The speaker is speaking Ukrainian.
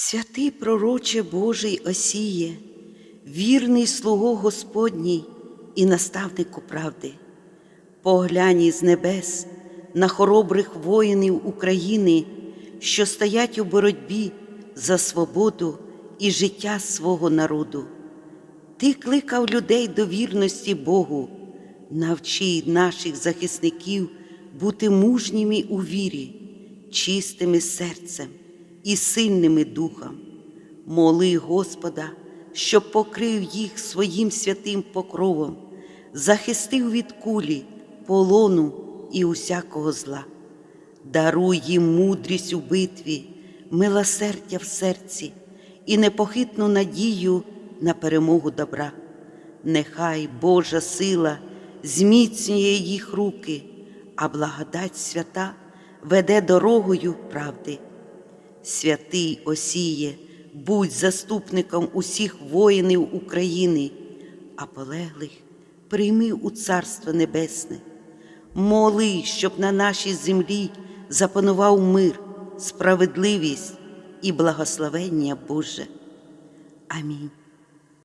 Святий пророче Божий Осіє, вірний слуго Господній і наставнику правди, поглянь із небес на хоробрих воїнів України, що стоять у боротьбі за свободу і життя свого народу. Ти кликав людей до вірності Богу, навчи наших захисників бути мужніми у вірі, чистими серцем і сильними духом. Моли Господа, щоб покрив їх своїм святим покровом, захистив від кулі, полону і усякого зла. Даруй їм мудрість у битві, милосердя в серці і непохитну надію на перемогу добра. Нехай Божа сила зміцнює їх руки, а благодать свята веде дорогою правди. Святий Осіє, будь заступником усіх воїнів України, а полеглих прийми у Царство Небесне. Моли, щоб на нашій землі запанував мир, справедливість і благословення Боже. Амінь.